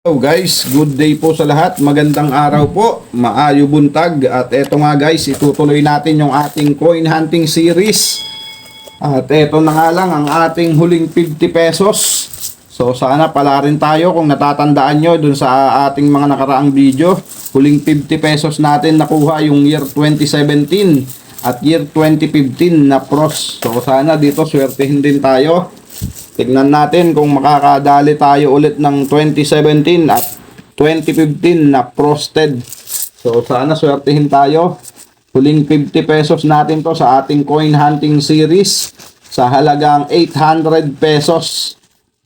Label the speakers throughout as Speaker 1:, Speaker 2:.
Speaker 1: Hello guys, good day po sa lahat. Magandang araw po. Maayo buntag. At eto nga guys, itutuloy natin yung ating coin hunting series. At eto na nga lang ang ating huling 50 pesos. So sana pala rin tayo kung natatandaan nyo dun sa ating mga nakaraang video. Huling 50 pesos natin nakuha yung year 2017 at year 2015 na pros. So sana dito swertehin din tayo. Tignan natin kung makakadali tayo ulit ng 2017 at 2015 na frosted. So sana swertihin tayo. Huling 50 pesos natin to sa ating coin hunting series sa halagang 800 pesos.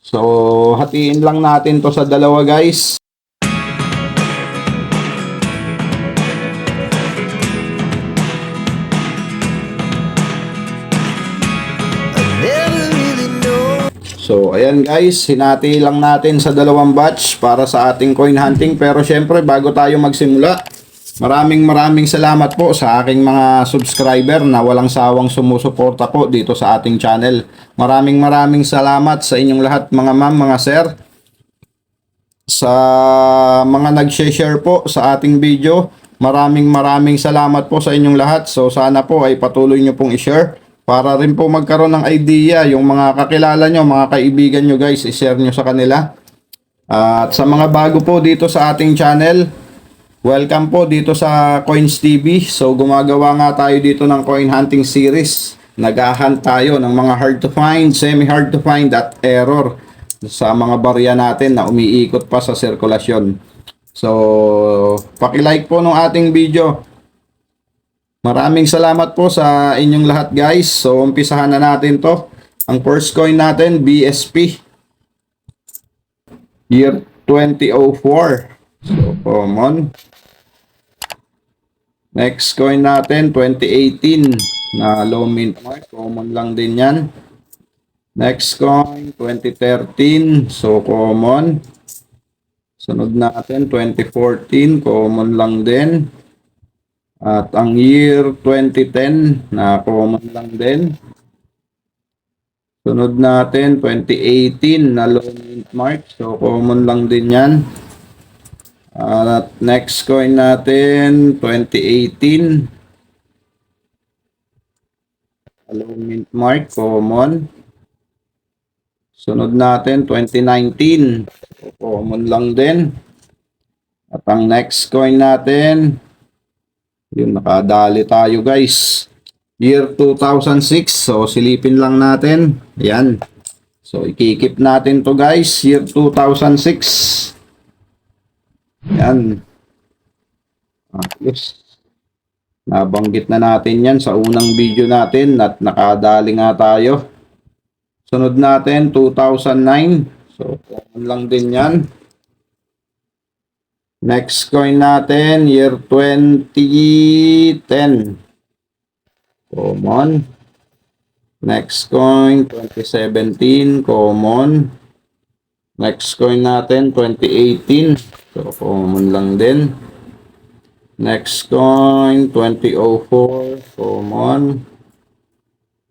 Speaker 1: So hatiin lang natin to sa dalawa guys. So, ayan guys, hinati lang natin sa dalawang batch para sa ating coin hunting. Pero syempre, bago tayo magsimula, maraming maraming salamat po sa aking mga subscriber na walang sawang sumusuporta po dito sa ating channel. Maraming maraming salamat sa inyong lahat mga ma'am, mga sir. Sa mga nag-share po sa ating video, maraming maraming salamat po sa inyong lahat. So, sana po ay patuloy nyo pong i-share para rin po magkaroon ng idea yung mga kakilala nyo, mga kaibigan nyo guys, i-share nyo sa kanila. At sa mga bago po dito sa ating channel, welcome po dito sa Coins TV. So gumagawa nga tayo dito ng coin hunting series. Naghahunt tayo ng mga hard to find, semi hard to find at error sa mga barya natin na umiikot pa sa sirkulasyon. So, paki-like po ng ating video. Maraming salamat po sa inyong lahat guys. So umpisahan na natin to. Ang first coin natin, BSP. Year 2004. So common. Next coin natin, 2018 na low mint mark. Common lang din yan. Next coin, 2013. So common. Sunod natin, 2014. Common lang din. At ang year 2010 na common lang din. Sunod natin 2018 na low mint mark. So common lang din 'yan. At next coin natin 2018 low mint mark common. Sunod natin 2019 so, common lang din. At ang next coin natin yun, nakadali tayo guys. Year 2006. So, silipin lang natin. Yan. So, ikikip natin to guys. Year 2006. Yan. Ayos. Nabanggit na natin yan sa unang video natin at nakadali nga tayo. Sunod natin, 2009. So, common lang din yan. Next coin natin, year 2010. Common. Next coin, 2017. Common. Next coin natin, 2018. So, common lang din. Next coin, 2004. Common.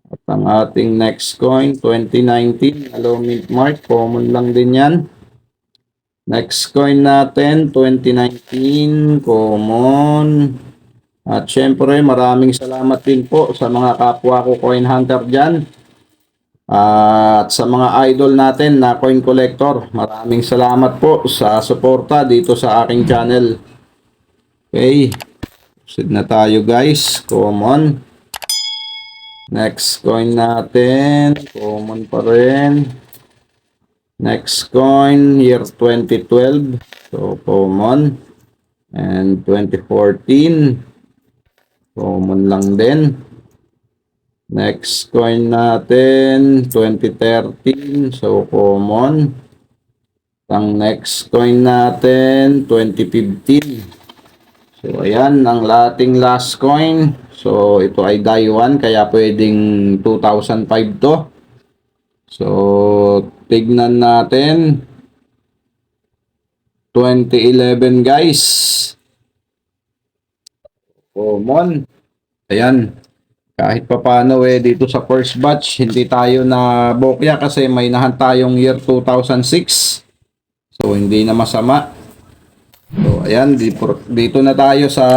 Speaker 1: At ang ating next coin, 2019. Hello, mint mark. Common lang din yan. Next coin natin, 2019, common. At syempre, maraming salamat din po sa mga kapwa ko coin hunter dyan. At sa mga idol natin na coin collector, maraming salamat po sa suporta dito sa aking channel. Okay, proceed na tayo guys, common. Next coin natin, common pa rin. Next coin, year 2012. So, common. And 2014. Common lang din. Next coin natin, 2013. So, common. Ang next coin natin, 2015. So, ayan, ang lating last coin. So, ito ay die 1, kaya pwedeng 2005 to. So, tignan natin. 2011 guys. Common. Ayan. Kahit pa paano eh, dito sa first batch, hindi tayo na bokya kasi may nahan tayong year 2006. So, hindi na masama. So, ayan, dito na tayo sa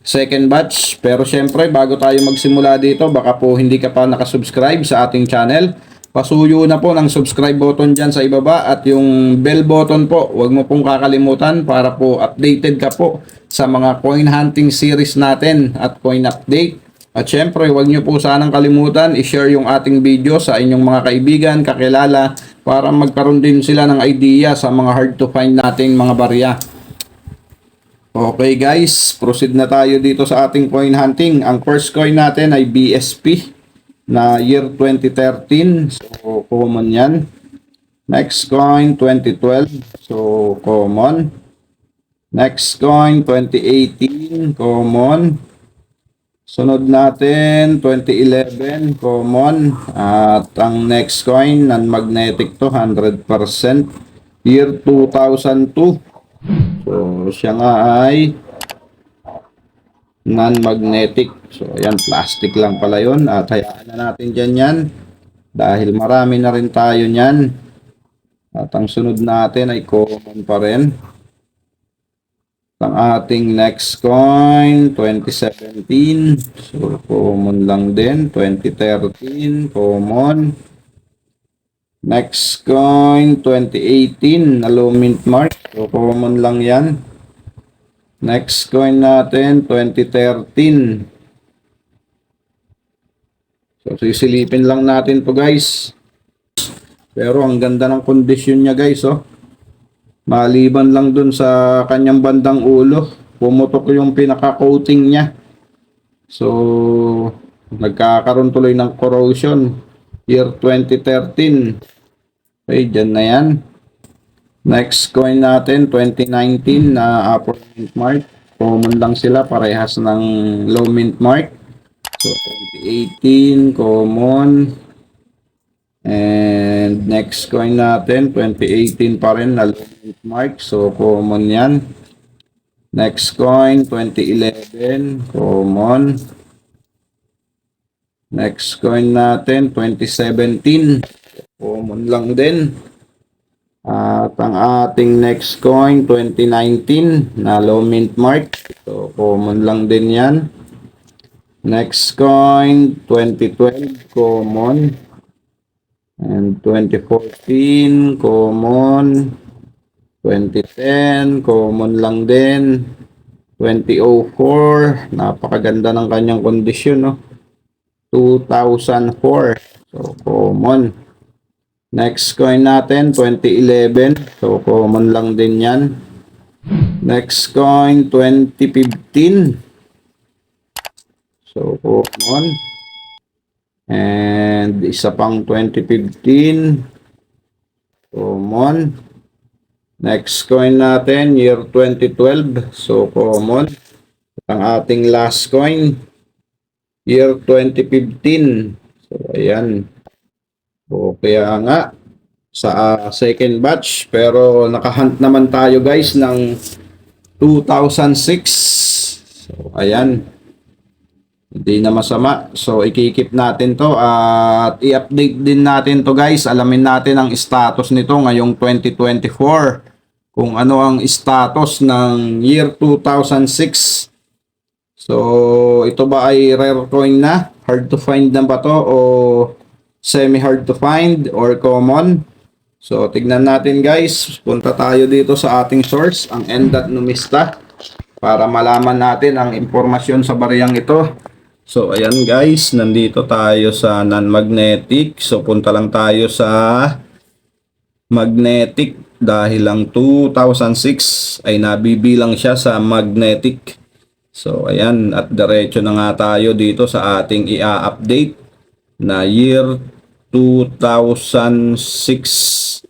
Speaker 1: second batch. Pero syempre, bago tayo magsimula dito, baka po hindi ka pa nakasubscribe sa ating channel. Pasuyo na po ng subscribe button dyan sa ibaba at yung bell button po, huwag mo pong kakalimutan para po updated ka po sa mga coin hunting series natin at coin update. At syempre, huwag nyo po sanang kalimutan i-share yung ating video sa inyong mga kaibigan, kakilala, para magkaroon din sila ng idea sa mga hard to find nating mga barya. Okay guys, proceed na tayo dito sa ating coin hunting. Ang first coin natin ay BSP na year 2013. So, common yan. Next coin, 2012. So, common. Next coin, 2018. Common. Sunod natin, 2011, common. At ang next coin, non-magnetic to, 100%. Year 2002. So, siya nga ay non-magnetic. So, ayan, plastic lang pala yun. At hayaan na natin dyan yan. Dahil marami na rin tayo niyan. At ang sunod natin ay common pa rin. Ang ating next coin, 2017. So, common lang din. 2013, common. Next coin, 2018, na low mint mark. So, common lang yan. Next coin natin, 2013. So, sisilipin lang natin to guys. Pero ang ganda ng kondisyon niya guys, oh. Maliban lang dun sa kanyang bandang ulo, pumutok yung pinaka-coating niya. So, nagkakaroon tuloy ng corrosion. Year 2013. Okay, dyan na yan. Next coin natin, 2019 na upper mint mark. Common lang sila, parehas ng low mint mark. So, 2018, common. And next coin natin, 2018 pa rin na low mint mark. So, common yan. Next coin, 2011, common. Next coin natin, 2017. Common lang din. At ang ating next coin, 2019 na low mint mark. So, common lang din yan. Next coin, 2012, common. And 2014, common. 2010, common lang din. 2004, napakaganda ng kanyang kondisyon, no? 2004, so common. Next coin natin, 2011, so common lang din yan. Next coin, 2015, so common. And isa pang 2015. Common. Next coin natin, year 2012. So, common. Ang ating last coin, year 2015. So, ayan. O, kaya nga, sa ah, second batch. Pero, nakahunt naman tayo guys ng 2006. So, ayan. Hindi na masama. So, ikikip natin to at i-update din natin to guys. Alamin natin ang status nito ngayong 2024. Kung ano ang status ng year 2006. So, ito ba ay rare coin na? Hard to find na ba to? O semi-hard to find or common? So, tignan natin guys. Punta tayo dito sa ating source, ang Endat Numista. Para malaman natin ang impormasyon sa bariyang ito. So, ayan guys, nandito tayo sa non-magnetic. So, punta lang tayo sa magnetic dahil ang 2006 ay nabibilang siya sa magnetic. So, ayan, at diretso na nga tayo dito sa ating i-update na year 2006.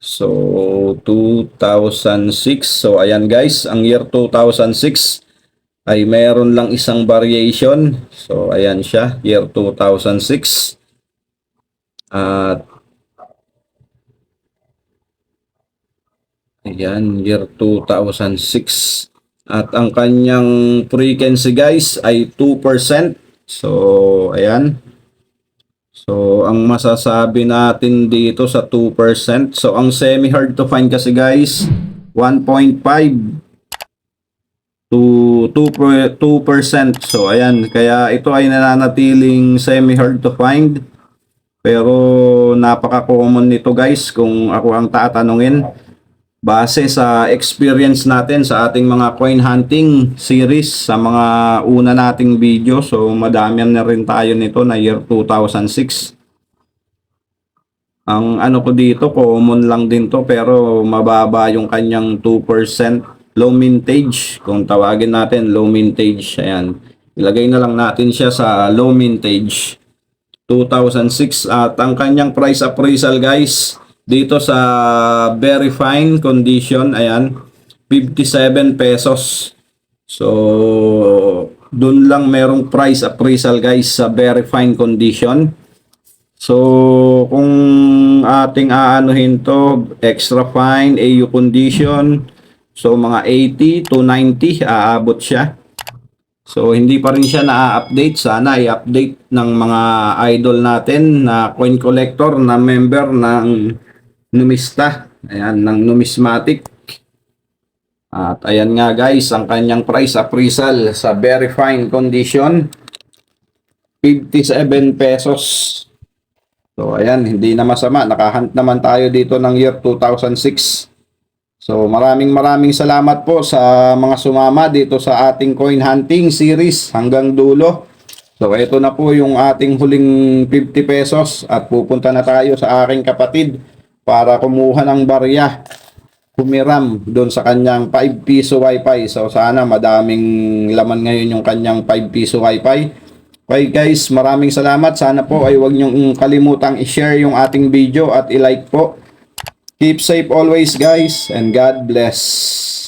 Speaker 1: So, 2006. So, ayan guys, ang year 2006 ay meron lang isang variation. So, ayan siya, year 2006. At ayan, year 2006. At ang kanyang frequency guys ay 2%. So, ayan. So, ang masasabi natin dito sa 2%. So, ang semi-hard to find kasi guys, 1.5 to 2%. 2%. So, ayan. Kaya ito ay nananatiling semi-hard to find. Pero napaka-common nito guys kung ako ang tatanungin. Base sa experience natin sa ating mga coin hunting series sa mga una nating video. So madamihan na rin tayo nito na year 2006. Ang ano ko dito, common lang din to pero mababa yung kanyang 2% low mintage. Kung tawagin natin low mintage, ayan. Ilagay na lang natin siya sa low mintage. 2006 at ang kanyang price appraisal guys dito sa very fine condition ayan 57 pesos. So dun lang merong price appraisal guys sa very fine condition. So kung ating aanuhin to extra fine AU condition so mga 80 to 90 aabot siya. So hindi pa rin siya na-update. Sana i-update ng mga idol natin na coin collector na member ng Numista. Ayan, ng Numismatic. At ayan nga guys, ang kanyang price appraisal sa very fine condition. 57 pesos. So ayan, hindi na masama. Nakahunt naman tayo dito ng year 2006. So maraming maraming salamat po sa mga sumama dito sa ating coin hunting series hanggang dulo. So ito na po yung ating huling 50 pesos at pupunta na tayo sa aking kapatid para kumuha ng barya humiram doon sa kanyang 5 piso wifi. So sana madaming laman ngayon yung kanyang 5 piso wifi. Okay guys, maraming salamat. Sana po ay huwag niyong kalimutang i-share yung ating video at i-like po. Keep safe always guys and God bless.